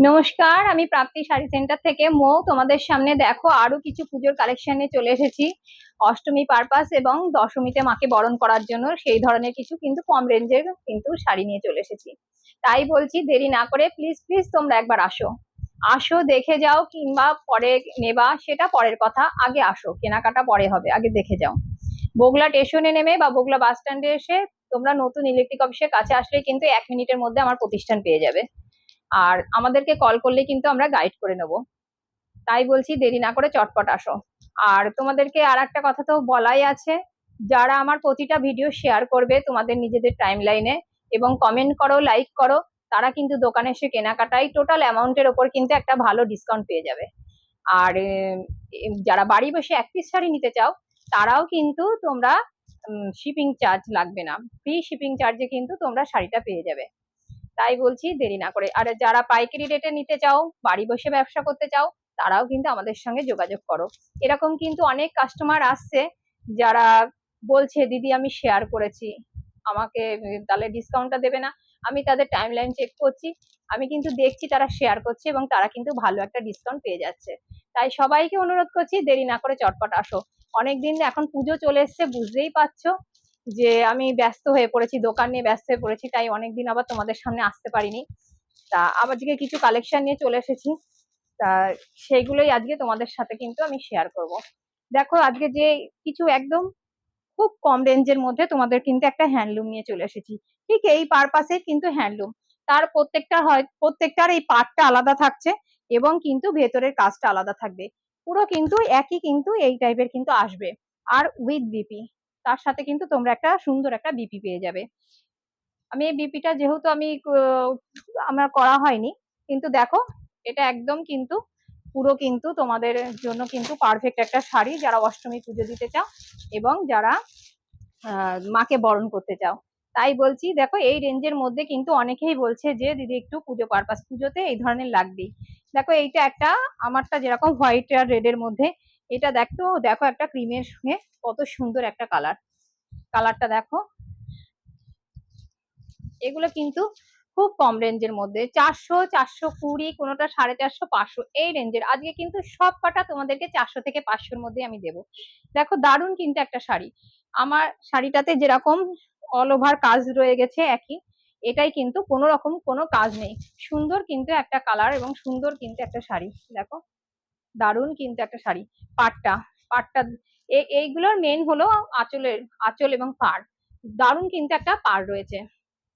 নমস্কার, আমি প্রাপ্তি শাড়ি সেন্টার থেকে মো। তোমাদের সামনে দেখো আরও কিছু পুজোর কালেকশন চলে এসেছি। অষ্টমী পারপাস এবং দশমীতে মাকে বরণ করার জন্য সেই ধরনের কিছু কিন্তু কম রেঞ্জের কিন্তু শাড়ি নিয়ে চলে এসেছি। তাই বলছি দেরি না করে প্লিজ প্লিজ তোমরা একবার আসো। আসো, দেখে যাও কিংবা পরে নেবা, সেটা পরের কথা। আগে আসো, কেনাকাটা পরে হবে, আগে দেখে যাও। বগলা স্টেশনে নেমে বা বগলা বাস স্ট্যান্ডে এসে তোমরা নতুন ইলেকট্রিক অফিসের কাছে আসলে কিন্তু এক মিনিটের মধ্যে আমার প্রতিষ্ঠান পেয়ে যাবে। আর আমাদেরকে কল করলে কিন্তু আমরা গাইড করে নেব। তাই বলছি দেরি না করে চটপট আসো। আর তোমাদেরকে আর একটা কথা তো বলাই আছে, যারা আমার প্রতিটা ভিডিও শেয়ার করবে তোমাদের নিজেদের টাইম লাইনে এবং কমেন্ট করো লাইক করো, তারা কিন্তু দোকানে এসে কেনাকাটাই টোটাল অ্যামাউন্টের ওপর কিন্তু একটা ভালো ডিসকাউন্ট পেয়ে যাবে। আর যারা বাড়ি বসে এক পিস শাড়ি নিতে চাও, তারাও কিন্তু তোমরা শিপিং চার্জ লাগবে না। ফ্রি শিপিং চার্জে কিন্তু তোমরা শাড়িটা পেয়ে যাবে। তাই বলছি দেরি না করে। আর যারা পাইকারি রেটে নিতে চাও, বাড়ি বসে ব্যবসা করতে চাও, তারাও কিন্তু আমাদের সঙ্গে যোগাযোগ করো। এরকম কিন্তু অনেক কাস্টমার আসছে যারা বলছে, দিদি, আমি শেয়ার করেছি। আমাকে তাহলে ডিসকাউন্টটা দেবে না। আমি তাদের টাইম লাইন চেক করছি। আমি কিন্তু দেখছি তারা শেয়ার করছে এবং তারা কিন্তু ভালো একটা ডিসকাউন্ট পেয়ে যাচ্ছে। তাই সবাইকে অনুরোধ করছি, দেরি না করে চটপট আসো। অনেকদিন এখন পুজো চলে এসছে, বুঝতেই পারছ। যে আমি ব্যস্ত হয়ে পড়েছি, দোকান নিয়ে ব্যস্ত হয়ে পড়েছি, তাই অনেকদিন আবার তোমাদের সামনে আসতে পারিনি। তা আবার আজকে কিছু কালেকশন নিয়ে চলে এসেছি। তা সেইগুলোই আজকে তোমাদের সাথে কিন্তু আমি শেয়ার করব। দেখো, আজকে যে কিছু একদম খুব কম রেঞ্জের মধ্যে তোমাদের কিন্তু একটা হ্যান্ডলুম নিয়ে চলে এসেছি। ঠিক এই পারপাসে কিন্তু হ্যান্ডলুম তার প্রত্যেকটা হয়, প্রত্যেকটার এই পার্টটা আলাদা থাকছে এবং কিন্তু ভেতরের কাজটা আলাদা থাকবে। পুরো কিন্তু একই কিন্তু এই টাইপের কিন্তু আসবে। আর উইথ বিপি তার সাথে কিন্তু তোমরা একটা সুন্দর একটা বিপি পেয়ে যাবে। আমি এই বিপিটা যেহেতু আমি আমার করা হয়নি, কিন্তু দেখো, এটা একদম কিন্তু পুরো কিন্তু তোমাদের জন্য কিন্তু পারফেক্ট একটা শাড়ি যারা অষ্টমী পুজো দিতে চাও এবং যারা মাকে বরণ করতে চাও। তাই বলছি, দেখো, এই রেঞ্জের মধ্যে কিন্তু অনেকেই বলছে যে, দিদি, একটু পুজো পারপাস পুজোতে এই ধরনের লাগবেই। দেখো, এইটা একটা, আমারটা যেরকম হোয়াইট আর রেড এর মধ্যে এটা দেখো দেখো একটা ক্রিমের সঙ্গে কত সুন্দর একটা কালার কালারটা দেখো। এগুলো কিন্তু খুব কম রেঞ্জের মধ্যে, চারশো চারশো কুড়ি, কোনোটা সাড়ে চারশো, পাঁচশো, এই রেঞ্জের আজকে কিন্তু সব কটা তোমাদেরকে চারশো থেকে পাঁচশোর মধ্যে আমি দেবো। দেখো, দারুণ কিন্তু একটা শাড়ি। আমার শাড়িটাতে যেরকম অল ওভার কাজ রয়ে গেছে, একই। এটাই কিন্তু কোনো রকম কোনো কাজ নেই। সুন্দর কিন্তু একটা কালার এবং সুন্দর কিন্তু একটা শাড়ি, দেখো। দারুণ কিন্তু একটা শাড়ি। পাটটা পাটটা এইগুলোর মেন হলো আঁচলের, আঁচল এবং পাড়। দারুণ কিন্তু একটা পাড় রয়েছে।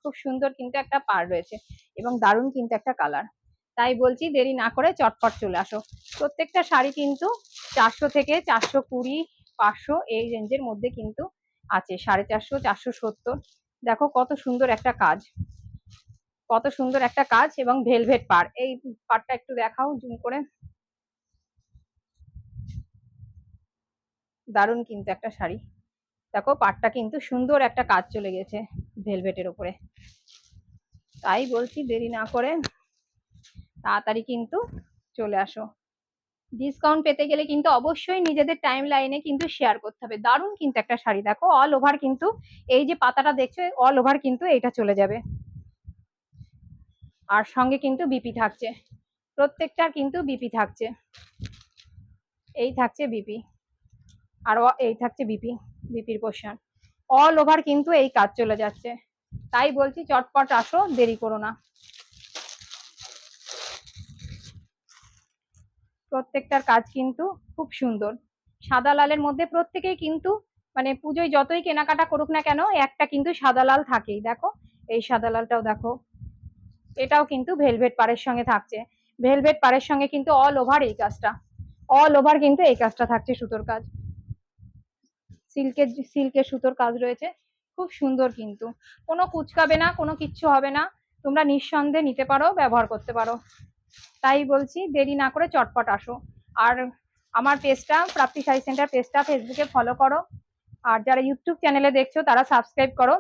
খুব সুন্দর কিন্তু একটা পাড় রয়েছে এবং দারুণ কিন্তু একটা কালার তাই বলছি দেরি না করে চটপট চলে আসো। প্রত্যেকটা শাড়ি কিন্তু চারশো থেকে চারশো কুড়ি, পাঁচশো এই রেঞ্জের মধ্যে কিন্তু আছে। সাড়ে চারশো চারশো সত্তর। দেখো কত সুন্দর একটা কাজ। কত সুন্দর একটা কাজ এবং ভেলভেট পাড়। এই পাড়টা একটু দেখাও জুম করে। দারুণ কিন্তু একটা শাড়ি। দেখো, পাটটা কিন্তু সুন্দর একটা কাজ চলে গেছে ভেলভেটের উপরে তাই বলছি, দেরি না করে তাড়াতাড়ি কিন্তু চলে আসো। ডিসকাউন্ট পেতে গেলে কিন্তু অবশ্যই নিজেদের টাইম লাইনে কিন্তু শেয়ার করতে হবে। দারুণ কিন্তু একটা শাড়ি। দেখো অল ওভার কিন্তু এই যে পাতাটা দেখছ অল ওভার কিন্তু এটা চলে যাবে। আর সঙ্গে কিন্তু বিপি থাকছে। প্রত্যেকটার কিন্তু বিপি থাকছে। এই থাকছে বিপি আর এই থাকছে বিপি বিপির পোর্শন অল ওভার কিন্তু এই কাজ চলে যাচ্ছে। তাই বলছি চটপট আসো, দেরি করো না। প্রত্যেকটার কাজ কিন্তু খুব সুন্দর। সাদা লালের মধ্যে প্রত্যেকেই কিন্তু মানে পুজোয় যতই কেনাকাটা করুক না কেন, একটা কিন্তু সাদা লাল থাকেই। দেখো, এই সাদা লালটাও দেখো। এটাও কিন্তু ভেলভেট পাড়ের সঙ্গে থাকছে। ভেলভেট পাড়ের সঙ্গে কিন্তু অল ওভার এই কাজটা। অল ওভার কিন্তু এই কাজটা থাকছে সুতোর কাজ। সিল্কের সিল্কের সুতোর কাজ রয়েছে। খুব সুন্দর কিন্তু। কোনো কুচকাবে না, কোনো কিচ্ছু হবে না। তোমরা নিঃসন্দেহে নিতে পারো, ব্যবহার করতে পারো। তাই বলছি, দেরি না করে চটপট আসো। আর আমার পেজটা, প্রাপ্তি শাড়ি সেন্টার পেজটা ফেসবুকে ফলো করো। আর যারা ইউটিউব চ্যানেলে দেখছ, তারা সাবস্ক্রাইব করো।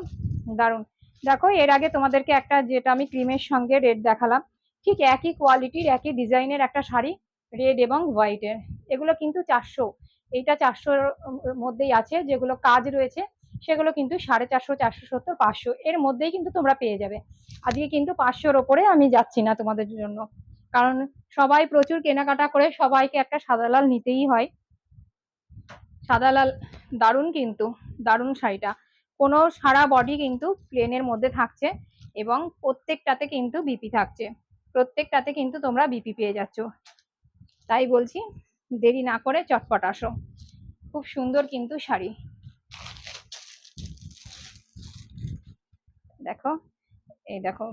দারুণ। দেখো, এর আগে তোমাদেরকে একটা যেটা আমি ক্রিমের সঙ্গে রেড দেখালাম। ঠিক একই কোয়ালিটির একই ডিজাইনের একটা শাড়ি রেড এবং হোয়াইটের এগুলো কিন্তু চারশো। এইটা চারশোর মধ্যেই আছে, যেগুলো কাজ রয়েছে, সেগুলো কিন্তু সাড়ে চারশো চারশো সত্তর, পাঁচশো এর মধ্যেই কিন্তু তোমরা পেয়ে যাবে। আজকে কিন্তু পাঁচশোর ওপরে আমি যাচ্ছি না তোমাদের জন্য, কারণ সবাই প্রচুর কেনাকাটা করে সবাইকে একটা সাদা লাল নিতেই হয়। সাদা লাল, দারুণ কিন্তু, দারুণ শাড়িটা। কোনো সারা বডি কিন্তু প্লেনের মধ্যে থাকছে এবং প্রত্যেকটাতে কিন্তু বিপি থাকছে। প্রত্যেকটাতে কিন্তু তোমরা বিপি পেয়ে যাচ্ছ। তাই বলছি দেরি না করে চটপট আসো। খুব সুন্দর কিন্তু শাড়ি। দেখো, এই দেখো,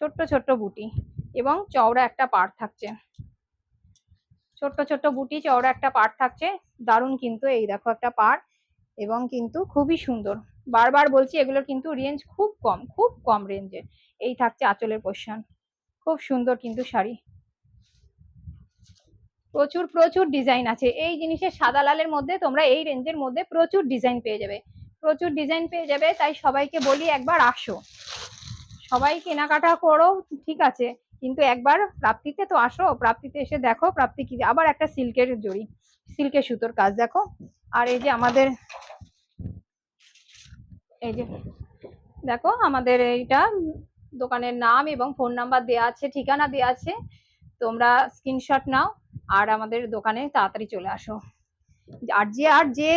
ছোট্ট ছোট্ট বুটি এবং চওড়া একটা পাড় থাকছে। ছোট্ট ছোট্ট বুটি, চওড়া একটা পাড় থাকছে। দারুণ কিন্তু এই দেখো একটা পাড় এবং কিন্তু খুবই সুন্দর। বারবার বলছি এগুলোর কিন্তু রেঞ্জ খুব কম খুব কম রেঞ্জের এই থাকছে আঁচলের পোষণ খুব সুন্দর কিন্তু শাড়ি। প্রচুর প্রচুর ডিজাইন আছে। এই জিনিসের সাদা লালের মধ্যে তোমরা এই রেঞ্জের মধ্যে প্রচুর ডিজাইন পেয়ে যাবে। প্রচুর ডিজাইন পেয়ে যাবে, তাই সবাইকে বলি একবার আসো। সবাই কেনাকাটা করো, ঠিক আছে। কিন্তু একবার প্রাপ্তিতে তো আসো, প্রাপ্তিতে এসে দেখো, প্রাপ্তি কি আবার একটা সিল্কের জড়ি সিল্কের সুতোর কাজ দেখো। আর এই যে আমাদের এই যে দেখো, আমাদের এইটা দোকানের নাম এবং ফোন নাম্বার দেওয়া আছে, ঠিকানা দেওয়া আছে। তোমরা স্ক্রিনশট নাও। আর আমাদের দোকানে তাড়াতাড়ি চলে আসো। আর যে আর যে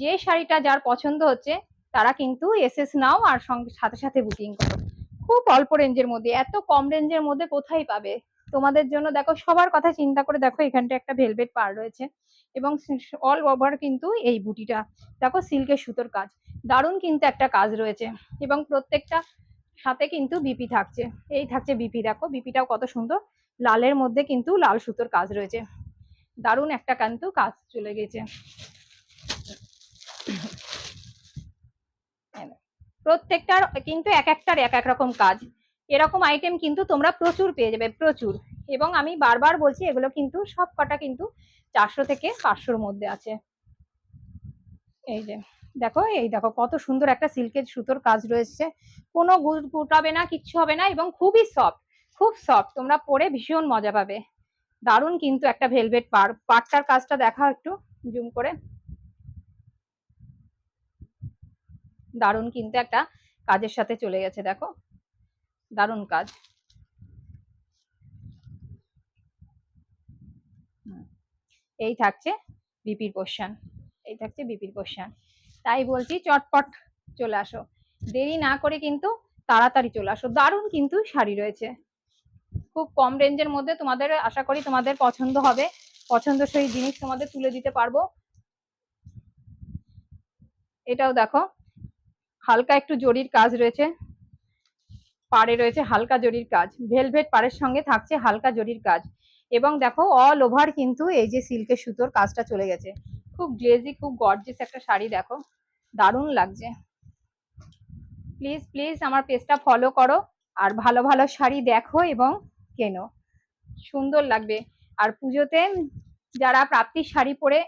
যে শাড়িটা যার পছন্দ হচ্ছে, তারা কিন্তু এসএস নাও আর সঙ্গে সাথে সাথে বুকিং করো। খুব অল্প রেঞ্জের মধ্যে, এত কম রেঞ্জের মধ্যে কোথায় পাবে? তোমাদের জন্য দেখো, সবার কথা চিন্তা করে দেখো এখানটা একটা ভেলভেট পার রয়েছে এবং অল ওভার কিন্তু এই বুটিটা। দেখো সিল্কের সুতোর কাজ। দারুণ কিন্তু একটা কাজ রয়েছে এবং প্রত্যেকটা সাথে কিন্তু বিপি থাকছে। এই থাকছে বিপি দেখো বিপিটাও কত সুন্দর। লালের মধ্যে কিন্তু লাল সুতোর কাজ রয়েছে। দারুণ একটা কিন্তু কাজ চলে গেছে। প্রত্যেকটার কিন্তু এক একটার এক এক রকম কাজ। এরকম আইটেম কিন্তু তোমরা প্রচুর পেয়ে যাবে, প্রচুর। এবং আমি বারবার বলছি, এগুলো কিন্তু সব কটা কিন্তু চারশো থেকে পাঁচশোর মধ্যে আছে। এই যে, দেখো, এই দেখো, কত সুন্দর একটা সিল্কের সুতোর কাজ রয়েছে। কোনো গুটাবে না, কিচ্ছু হবে না এবং খুবই সফট খুব সফট তোমরা পরে ভীষণ মজা পাবে। দারুণ কিন্তু একটা ভেলভেট পার পাটটার কাজটা দেখাও একটু জুম করে। দারুণ কিন্তু একটা কাজের সাথে চলে গেছে, দেখো। দারুণ কাজ। এই থাকছে বিপির পোর্শন এই থাকছে বিপির পোর্শন তাই বলছি চটপট চলে আসো। দেরি না করে কিন্তু তাড়াতাড়ি চলে আসো। দারুণ কিন্তু শাড়ি রয়েছে। খুব কম রেঞ্জের মধ্যে তোমাদের, আশা করি তোমাদের পছন্দ হবে। পছন্দসই জিনিস তোমাদের তুলে দিতে পারব। এটাও দেখো, হালকা একটু জরির কাজ রয়েছে। পাড়ে রয়েছে হালকা জরির কাজ। ভেলভেট পাড়ের সঙ্গে থাকছে হালকা জরির কাজ। এবং দেখো অল ওভার কিন্তু এই যে সিল্কের সুতোর কাজটা চলে গেছে। খুব গ্লেজি খুব গর্জিয়াস একটা শাড়ি দেখো। দারুণ লাগছে। প্লিজ প্লিজ আমার পেজটা ফলো করো। আর ভালো ভালো শাড়ি দেখো এবং কেনো। সুন্দর লাগবে। আর পুজোতে যারা প্রাপ্তির শাড়ি পরে,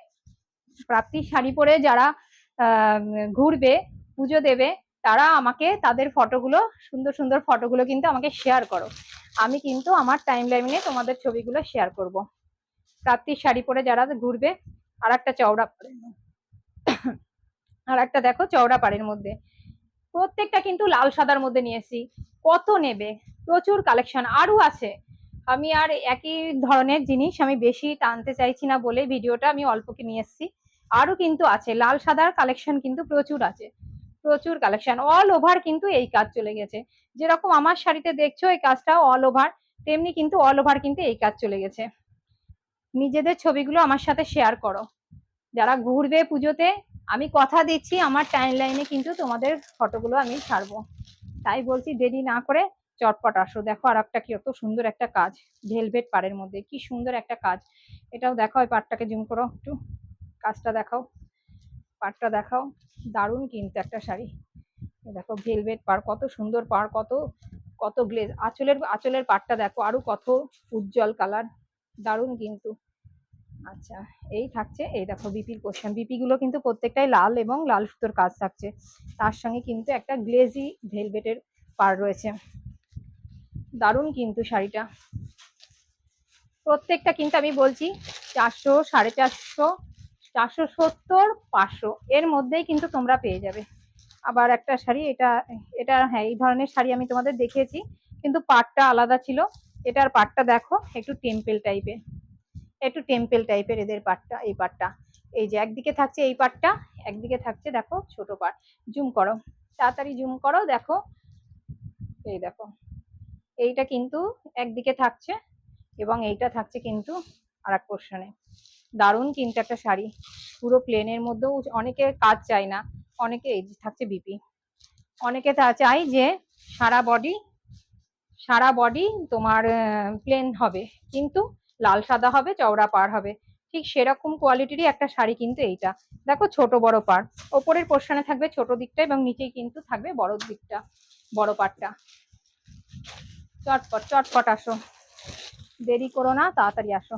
প্রাপ্তির শাড়ি পরে যারা ঘুরবে, পুজো দেবে, তারা আমাকে তাদের ফটোগুলো, সুন্দর সুন্দর ফটোগুলো কিন্তু আমাকে শেয়ার করো। আমি কিন্তু আমার টাইম লাইনে তোমাদের ছবিগুলো শেয়ার করব। প্রাপ্তির শাড়ি পরে যারা ঘুরবে আর একটা চওড়া। আর একটা দেখো চওড়া পাড়ের মধ্যে। প্রত্যেকটা কিন্তু লাল সাদার মধ্যে নিয়েছি। কত নেবে? প্রচুর কালেকশন আরও আছে। আমি আর একই ধরনের জিনিস আমি বেশি টানতে চাইছি না বলে ভিডিওটা আমি অল্পকে নিয়ে এসেছি। আরও কিন্তু আছে। লাল সাদার কালেকশন কিন্তু প্রচুর আছে। প্রচুর কালেকশন অল ওভার কিন্তু এই কাজ চলে গেছে। যেরকম আমার শাড়িতে দেখছ, এই কাজটা অল ওভার তেমনি কিন্তু অল ওভার কিন্তু এই কাজ চলে গেছে। নিজেদের ছবিগুলো আমার সাথে শেয়ার করো। যারা ঘুরবে পুজোতে আমি কথা দিচ্ছি, আমার টাইম লাইনে কিন্তু তোমাদের ফটোগুলো আমি ছাড়বো। তাই বলছি দেরি না করে চটপট আসো। দেখো আর একটা কি অত সুন্দর একটা কাজ ভেলভেট পাড়ের মধ্যে, কি সুন্দর একটা কাজ। এটাও দেখাও ওই পাড়টাকে জুম করো একটু। কাজটা দেখাও, পাড়টা দেখাও। দারুণ কিন্তু একটা শাড়ি। দেখো ভেলভেট পাড়, কত সুন্দর পাড়, কত কত গ্লেজ আঁচলের আঁচলের পাড়টা দেখো, আরও কত উজ্জ্বল কালার দারুণ কিন্তু। আচ্ছা এই থাকছে। এই দেখো বিপির পোর্শন বিপি গুলো কিন্তু প্রত্যেকটাই লাল এবং লাল সুতোর কাজ থাকছে। তার সঙ্গে কিন্তু একটা গ্লেজি ভেলভেটের পাড় রয়েছে। দারুণ কিন্তু শাড়িটা। প্রত্যেকটা কিন্তু আমি বলছি চারশো, সাড়ে চারশো চারশো সত্তর, পাঁচশো। এর মধ্যেই কিন্তু তোমরা পেয়ে যাবে। আবার একটা শাড়ি, এটা এটা হ্যাঁ এই ধরনের শাড়ি আমি তোমাদের দেখিয়েছি। কিন্তু পাটটা আলাদা ছিল। এটার পাটটা দেখো, একটু টেম্পেল টাইপের একটু টেম্পেল টাইপের এদের পাটটা, এই পাটটা। এই যে একদিকে থাকছে এই পাটটা, একদিকে থাকছে দেখো ছোট পাট। জুম করো, তাড়াতাড়ি জুম করো, দেখো। এই দেখো, এইটা কিন্তু একদিকে থাকছে এবং এইটা থাকছে কিন্তু আর এক পোর্শনে দারুণ কিন্তু একটা শাড়ি। পুরো প্লেনের মধ্যেও অনেকে কাজ চায় না, অনেকে এই থাকছে বিপি অনেকে তা চাই যে সারা বডি সারা বডি তোমার প্লেন হবে। কিন্তু লাল সাদা হবে, চওড়া পার হবে। ঠিক সেরকম কোয়ালিটিরই একটা শাড়ি কিন্তু এইটা। দেখো ছোট বড় পার ওপরের পোর্শনে থাকবে ছোট দিকটা এবং নিচেই কিন্তু থাকবে বড় দিকটা, বড় পাটটা চটপট চটপট আসো। দেরি করো না, তাড়াতাড়ি আসো।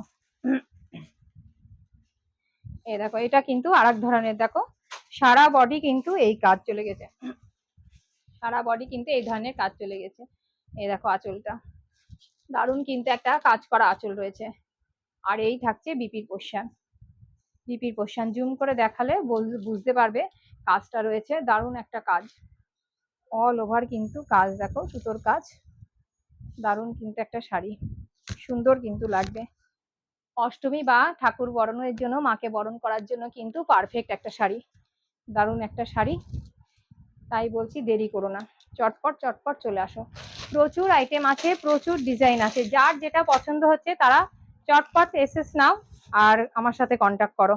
এ দেখো, এটা কিন্তু আর ধরনের, দেখো। সারা বডি কিন্তু এই কাজ চলে গেছে। সারা বডি কিন্তু এই ধরনের কাজ চলে গেছে। এ দেখো আঁচলটা। দারুণ কিন্তু একটা কাজ করা আঁচল রয়েছে। আর এই থাকছে বিপির পোশান বিপির পোশান জুম করে দেখালে বুঝতে পারবে কাজটা রয়েছে, দারুণ একটা কাজ। অল ওভার কিন্তু কাজ দেখো, সুতোর কাজ। দারুণ কিন্তু একটা শাড়ি। সুন্দর কিন্তু লাগবে। অষ্টমী বা ঠাকুর বরণের জন্য, মাকে বরণ করার জন্য কিন্তু পারফেক্ট একটা শাড়ি। দারুণ একটা শাড়ি। তাই বলছি দেরি করো না। চটপট চটপট চলে আসো। প্রচুর আইটেম আছে, প্রচুর ডিজাইন আছে। যার যেটা পছন্দ হচ্ছে তারা চটপট এসএস নাও আর আমার সাথে কন্ট্যাক্ট করো।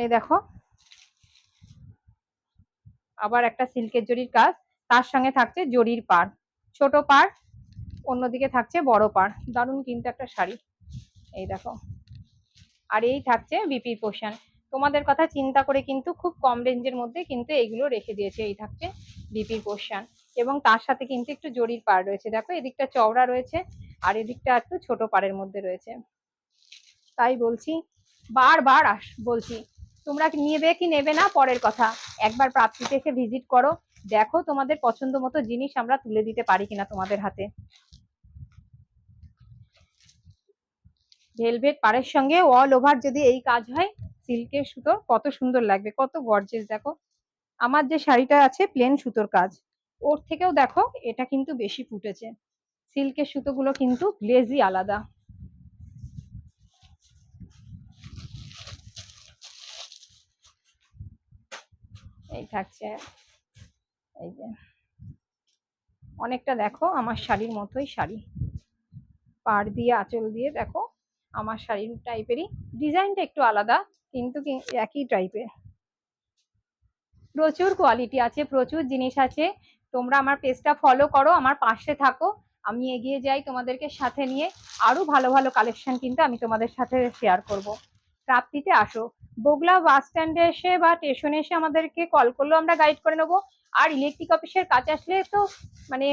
এই দেখো। আবার একটা সিল্কের জরির কাজ, তার সঙ্গে থাকছে জরির পার ছোট পার অন্যদিকে থাকছে বড় পার দারুণ কিন্তু একটা শাড়ি। এই দেখো। আর এই থাকছে বিপি পোষণ তোমাদের কথা চিন্তা করে কিন্তু খুব কম রেঞ্জের মধ্যে কিন্তু এইগুলো রেখে দিয়েছে এই থাকছে বিপির পোষণ এবং তার সাথে কিন্তু একটু জরির পাড় রয়েছে। দেখো, এদিকটা চওড়া রয়েছে আর এদিকটা একটু ছোট পাড়ের মধ্যে রয়েছে। তাই বলছি, বারবার আস, বলছি, তোমরা নেবে কি নেবে না পরের কথা। একবার প্রাপ্তিতে এসে ভিজিট করো। দেখো তোমাদের পছন্দ মতো জিনিস আমরা তুলে দিতে পারি কিনা তোমাদের হাতে। ভেলভেট পাড়ের সঙ্গে অল ওভার যদি এই কাজ হয় সিল্কের সুতো কত সুন্দর লাগবে, কত গর্জেস দেখো। আমার যে শাড়িটা আছে প্লেন সুতোর কাজ, ওর থেকেও দেখো, এটা কিন্তু বেশি ফুটেছে। সিল্কের সুতোগুলো কিন্তু গ্লেজই আলাদা। এই থাকছে। এই যে। অনেকটা দেখো, আমার শাড়ির মতোই শাড়ি। পাড় দিয়ে, আঁচল দিয়ে, দেখো, আমার শাড়ির টাইপেরই ডিজাইনটা একটু আলাদা। কিন্তু একই টাইপের প্রচুর কোয়ালিটি আছে, প্রচুর জিনিস আছে। তোমরা আমার পেজটা ফলো করো, আমার পাশে থাকো। আমি এগিয়ে যাই তোমাদেরকে সাথে নিয়ে। আরও ভালো ভালো কালেকশন কিন্তু আমি তোমাদের সাথে শেয়ার করব। প্রাপ্তিতে আসো। বগলা বাস স্ট্যান্ডে এসে বা স্টেশনে এসে আমাদেরকে কল করলেও আমরা গাইড করে নেব। আর ইলেকট্রিক অফিসের কাছে আসলে তো মানে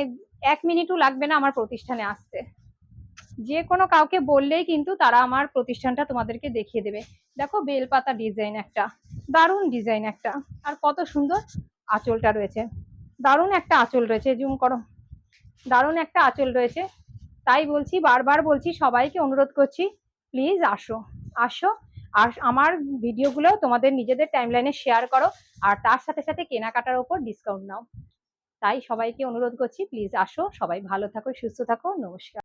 এক মিনিটও লাগবে না আমার প্রতিষ্ঠানে আসতে। যে কোনো কাউকে বললেই কিন্তু তারা আমার প্রতিষ্ঠানটা তোমাদেরকে দেখিয়ে দেবে। দেখো বেলপাতা ডিজাইন একটা, দারুণ ডিজাইন একটা, আর কত সুন্দর আঁচলটা রয়েছে। দারুণ একটা আঁচল রয়েছে, জুম করো। দারুণ একটা আঁচল রয়েছে। তাই বলছি, বারবার বলছি, সবাইকে অনুরোধ করছি, প্লিজ আসো আসো, আর আমার ভিডিওগুলো তোমাদের নিজেদের টাইমলাইনে শেয়ার করো, আর তার সাথে সাথে কেনাকাটার ওপর ডিসকাউন্ট নাও। তাই সবাইকে অনুরোধ করছি, প্লিজ আসো, সবাই ভালো থাকো, সুস্থ থাকো, নমস্কার।